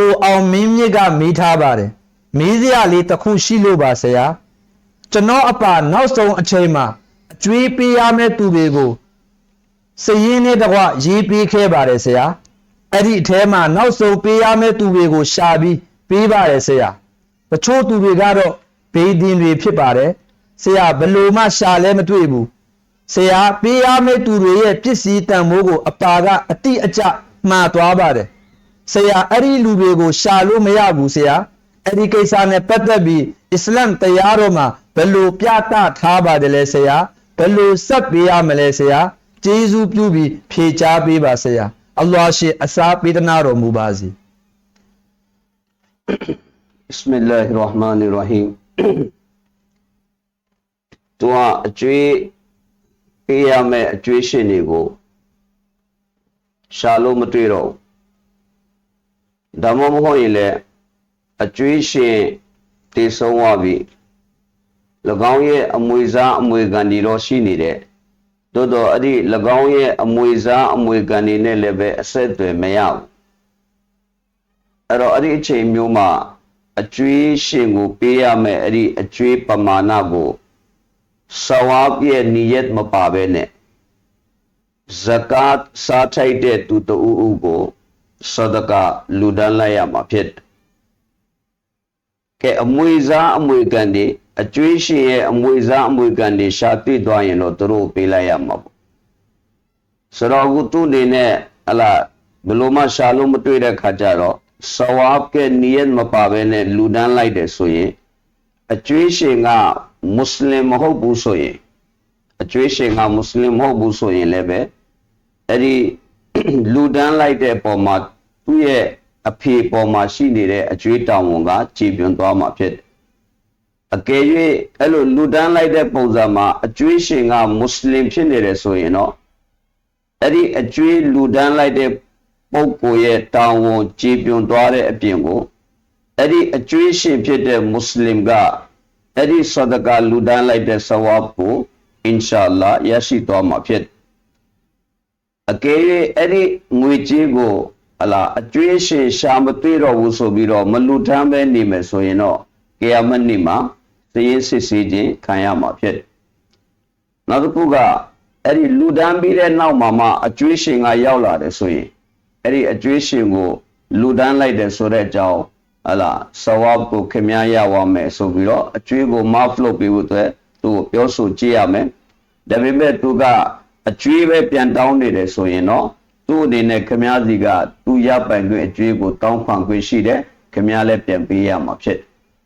ကိုအောင်မင်းမြစ်ကမေးထားပါတယ်မေးစရာလေးတစ်ခုရှိလို့ပါဆရာကျွန်တော်အပါနောက်ဆုံးအချိန်မှာအကျွေးပေးရမယ့်သူတွေကိုစည်ရင်းနဲ့တကွရေးပေးခဲ့ပါတယ်ဆရာအဲ့ဒီအထဲမှာနောက်ဆုံးပေးရမယ့်သူတွေကိုရှာပြီးပေးပါတယ်ဆရာတချို့သူတွေကတော့ဘေးဒင်တွေဖြစ်ပါတယ်ဆရာဘယ်လို့မှရှာလဲမတွေ့ဘူးဆရာပေးရမယ့်သူတွေရဲ့ပစ္စည်းတန်ဖိုးကိုအပါကအတိအကျမှားသွားပါတယ် ဆရာအဲ့ဒီလူတွေကိုရှာလို့မရဘူးဆရာအဲ့ဒီကိစ္စနဲ့ပတ်သက်ပြီးအစ္စလမ်တရားတော်မှာဘယ်လိုပြသထားပါတယ်လဲဆရာဘယ်လိုဆက်ပေးရမလဲဆရာကျေးဇူးပြုပြီးဖြေချပေးပါဆရာအလ္လာဟ်ရှင်အစာပေးသနာတော်မူပါစေ بسم الله الرحمن الرحيم သူကအကျွေးပေးရမယ့်အကျွေးရှင်တွေကိုရှာလို့မတွေ့တော့ဘူး ဒါမှမဟုတ်ရင်လည်းအကျွေးရှင်တည်ဆုံးသွားပြီ၎င်းရဲ့အမွေစားအမွေခံတွေတော့ရှိနေတယ်သို့တော့အဲ့ဒီ၎င်းရဲ့အမွေစားအမွေခံတွေနဲ့လည်းပဲအဆက်အသွယ်မရဘူးအဲ့တော့အဲ့ဒီအချိန်မျိုးမှာအကျွေးရှင်ကိုပေးရမယ်အဲ့ဒီအကျွေးပမာဏကိုဆဝါပ်ရဲ့နီယတ်မပါဘဲနဲ့ဇကာတ်စားထိုက်တဲ့သူတူအူကို ဆဒကာလူဒန်းလိုက်ရမှာဖြစ်တယ်ကဲအမွေစားအမွေကန်တွေအကျွေးရှင်ရဲ့အမွေစားအမွေကန်တွေရှာတွေ့သွားရင်တော့သူတို့ပေးလိုက်ရမှာပေါ့ဆိုတော့အခုသူ့အနေနဲ့ဟလာဘယ်လိုမှရှာလို့မတွေ့တဲ့ခါကျတော့ဆဝါပ်ကနီယတ်မပါဘဲနဲ့လူဒန်းလိုက်တယ်ဆိုရင်အကျွေးရှင်ကမွတ်စလင်မဟုတ်ဘူးဆိုရင်အကျွေးရှင်ကမွတ်စလင်မဟုတ်ဘူးဆိုရင်လည်းပဲအဲ့ဒီ လူဒန်းလိုက်တဲ့ပုံမှာသူ့ရဲ့အဖေပေါ်မှာရှိနေတဲ့အကျွေးတောင်ဝန်ကကြည်ပြွန်သွားမှာဖြစ်တယ်အကယ်၍အဲ့လိုလူဒန်းလိုက်တဲ့ပုံစံမှာအကျွေးရှင်ကမွတ်စလင်ဖြစ်နေတယ်ဆိုရင်တော့အဲ့ဒီအကျွေးလူဒန်းလိုက်တဲ့ပုဂ္ဂိုလ်ရဲ့တောင်ဝန်ကြည်ပြွန်သွားတဲ့အပြင်ကိုအဲ့ဒီအကျွေးရှင်ဖြစ်တဲ့မွတ်စလင်ကအဲ့ဒီဆဒကာလူဒန်းလိုက်တဲ့ဆဝပ်ကိုအင်ရှာအလ္လာရရှိသွားမှာဖြစ်တယ် အကယ်၍အဲ့ဒီငွေကြေးကိုဟလာအကျွေးရှင်ရှာမတွေ့တော့ဘူးဆိုပြီးတော့မလူထမ်းပဲနေမယ်ဆိုရင်တော့ကေယာမတ်နေ့မှာသေရင်စစ်ဆေးခြင်းခံရမှာဖြစ်တယ်။နောက်တစ်ခုကအဲ့ဒီလူဒန်းပြီးတဲ့နောက်မှာမှအကျွေးရှင်ကရောက်လာတယ်ဆိုရင်အဲ့ဒီအကျွေးရှင်ကို လူဒန်းလိုက်တယ်ဆိုတဲ့အကြောင်းဟလာဆဝပ်ကိုခင်များရပါမယ်ဆိုပြီးတော့အကျွေးကိုမဖလို့ပြီးဖို့အတွက်သူ့ကိုပြောဆိုကြည့်ရမယ်။ဒါပေမဲ့သူက အကျွေးပဲပြန်တောင်းနေတယ်ဆိုရင်တော့သူ့အနေနဲ့ခမားစီကသူ့ရပိုင်ခွင့်အကျွေးကိုတောင်းခံခွင့်ရှိတယ်ခမားလည်းပြန်ပေးရမှာဖြစ်တယ်